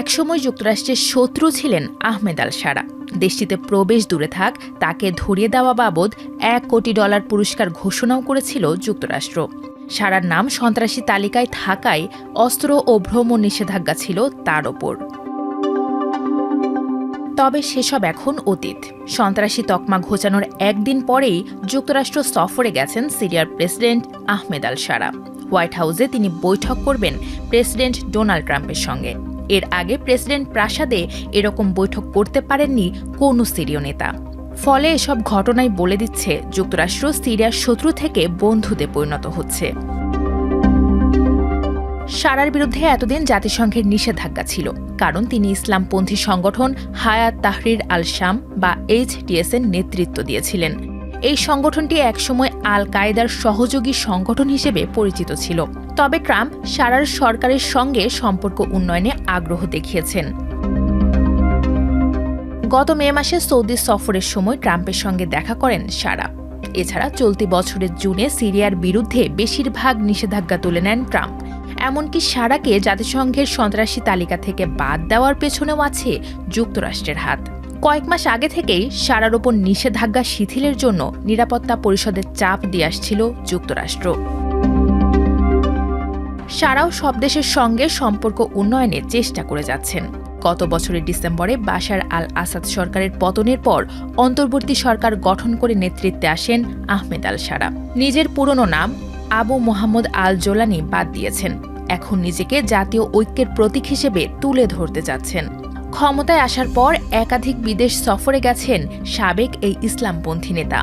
একসময় যুক্তরাষ্ট্রের শত্রু ছিলেন আহমেদ আল সারা দেশটিতে প্রবেশ দূরে থাক, তাকে ধরিয়ে দেওয়া বাবদ এক কোটি ডলার পুরস্কার ঘোষণাও করেছিল যুক্তরাষ্ট্র। সারার নাম সন্ত্রাসী তালিকায় থাকায় অস্ত্র ও ভ্রমণ নিষেধাজ্ঞা ছিল তার ওপর। তবে সেসব এখন অতীত। সন্ত্রাসী তকমা ঘোচানোর একদিন পরেই যুক্তরাষ্ট্র সফরে গেছেন সিরিয়ার president Ahmed al Sharaa White হাউসে তিনি বৈঠক করবেন প্রেসিডেন্ট ডোনাল্ড ট্রাম্পের সঙ্গে। এর আগে প্রেসিডেন্ট প্রাসাদে এরকম বৈঠক করতে পারেননি কোনো সিরীয় নেতা। ফলে এসব ঘটনাই বলে দিচ্ছে যুক্তরাষ্ট্র, সিরিয়ার শত্রু থেকে বন্ধুতে পরিণত হচ্ছে। সারার বিরুদ্ধে এতদিন জাতিসংঘের নিষেধাজ্ঞা ছিল, কারণ তিনি ইসলামপন্থী সংগঠন হায়াত তাহরির আল শাম বা এইচটিএস এর নেতৃত্ব দিয়েছিলেন। এই সংগঠনটি একসময় আল কায়েদার সহযোগী সংগঠন হিসেবে পরিচিত ছিল। তবে ট্রাম্প সারার সরকারের সঙ্গে সম্পর্ক উন্নয়নে আগ্রহ দেখিয়েছেন। গত মে মাসে সৌদি সফরের সময় ট্রাম্পের সঙ্গে দেখা করেন সারা। এছাড়া চলতি বছরের জুনে সিরিয়ার বিরুদ্ধে বেশিরভাগ নিষেধাজ্ঞা তুলে নেন ট্রাম্প। এমনকি সারাকে জাতিসংঘের সন্ত্রাসী তালিকা থেকে বাদ দেওয়ার পেছনেও আছে যুক্তরাষ্ট্রের হাত। কয়েক মাস আগে থেকেই সারার ওপর নিষেধাজ্ঞা শিথিলের জন্য নিরাপত্তা পরিষদের চাপ দিয়ে আসছিল যুক্তরাষ্ট্র। সারাও সব দেশের সঙ্গে সম্পর্ক উন্নয়নের চেষ্টা করে যাচ্ছেন। গত বছরের ডিসেম্বরে বাশার আল আসাদ সরকারের পতনের পর অন্তর্বর্তী সরকার গঠন করে নেতৃত্বে আসেন আহমেদ আল সারা নিজের পুরনো নাম আবু মোহাম্মদ আল জোলানি বাদ দিয়েছেন। এখন নিজেকে জাতীয় ঐক্যের প্রতীক হিসেবে তুলে ধরতে যাচ্ছেন। ক্ষমতায় আসার পর একাধিক বিদেশ সফরে গেছেন সাবেক এই ইসলামপন্থী নেতা।